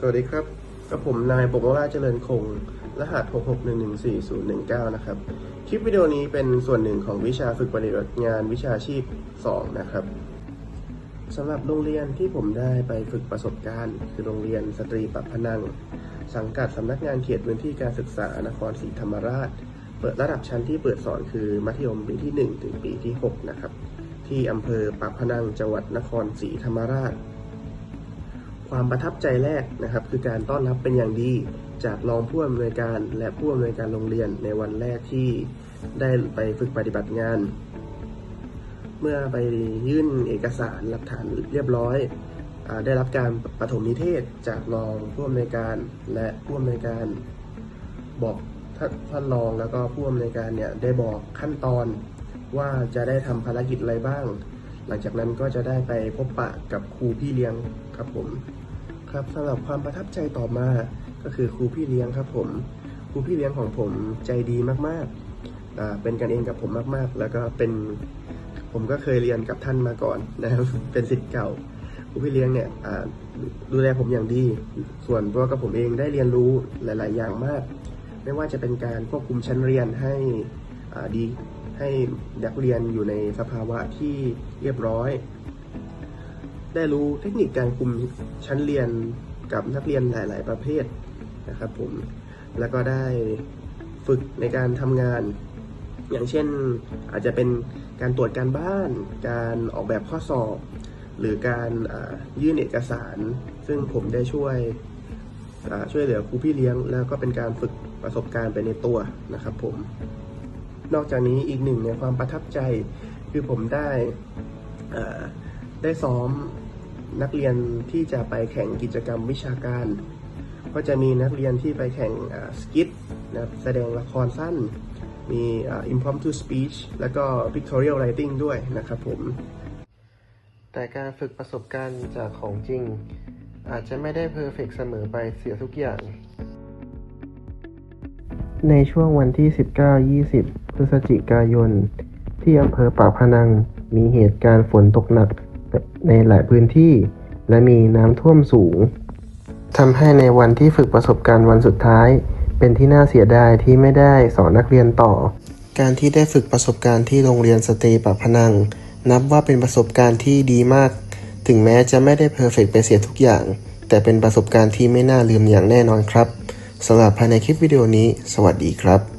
สวัสดีครับกับผมนายปกราชเจริญคง รหัส 66114019 นะครับ คลิปวิดีโอนี้เป็นส่วนหนึ่งของวิชาฝึกปฏิบัติงานวิชาชีพ 2 นะครับสำหรับโรงเรียนที่ผมได้ไปฝึกประสบการณ์ คือโรงเรียนสตรีปักพนัง สังกัดสำนักงานเขตพื้นที่การศึกษานครศรีธรรมราช เปิดระดับชั้นที่เปิดสอนคือมัธยมปีที่ 1 ถึงปีที่ 6 นะครับ ที่อำเภอปากพนังจังหวัดนครศรีธรรมราช ความประทับใจแรกนะครับ คือการต้อนรับเป็นอย่างดีจากรองผู้อำนวยการและผู้อำนวยการโรงเรียนในวันแรกที่ได้ไปฝึกปฏิบัติงาน เมื่อไปยื่นเอกสารหลักฐานเรียบร้อยอได้รับการปฐมนิเทศจากรองผู้อำนวยการและผู้อำนวยการบอกท่านท่านรองแล้วก็ผู้อำนวยการเนี่ยได้บอกขั้นตอนว่าจะได้ทำภารกิจอะไรบ้าง หลังจากนั้นก็จะได้ไปพบปะกับครูพี่เลี้ยงครับผม ครับสำหรับความประทับใจต่อมาก็คือครูพี่เลี้ยงครับผม ครูพี่เลี้ยงของผมใจดีมากๆเป็นกันเองกับผมมากๆ แล้วก็เป็นผมก็เคยเรียนกับท่านมาก่อนนะครับเป็นศิษย์เก่าครูพี่เลี้ยงเนี่ยดูแลผมอย่างดี ส่วนตัวกับผมเองได้เรียนรู้หลาย ๆ อย่างมาก ไม่ว่าจะเป็นการควบคุมชั้นเรียนให้ดี ให้นักเรียนอยู่ในสภาวะที่เรียบร้อย ได้รู้เทคนิคการคุมชั้นเรียนกับนักเรียนหลาย ๆ ประเภทนะครับผม แล้วก็ได้ฝึกในการทำงาน อย่างเช่นอาจจะเป็นการตรวจการบ้าน การออกแบบข้อสอบ หรือการยื่นเอกสาร ซึ่งผมได้ช่วยช่วยเหลือครูพี่เลี้ยง แล้วก็เป็นการฝึกประสบการณ์ไปในตัวนะครับผม นอกจากนี้อีกหนึ่งในความประทับใจ คือผมได้อ่าได้ซ้อมนักเรียนที่จะไปแข่งกิจกรรมวิชาการ ก็จะมีนักเรียนที่ไปแข่งสกิทนะครับแสดงละครสั้น มีอ่า impromptu speech แล้วก็ pictorial writing ด้วยนะครับผม แต่การฝึกประสบการณ์จากของจริง อาจจะไม่ได้เพอร์เฟกเสมอไปเสียทุกอย่าง ในช่วงวันที่ 19-20 พฤศจิกายน ที่อำเภอปากพนังมีเหตุการณ์ฝนตกหนักในหลายพื้นที่ และมีน้ำท่วมสูงทำให้ในวันที่ฝึกประสบการณ์วันสุดท้าย เป็นที่น่าเสียดายที่ไม่ได้สอนนักเรียนต่อ การที่ได้ฝึกประสบการณ์ที่โรงเรียนสตรีปากพนัง นับว่าเป็นประสบการณ์ที่ดีมาก ถึงแม้จะไม่ได้เพอร์เฟกไปเสียทุกอย่าง แต่เป็นประสบการณ์ที่ไม่น่าลืมอย่างแน่นอนครับสำหรับภายในคลิปวิดีโอนี้ สวัสดีครับ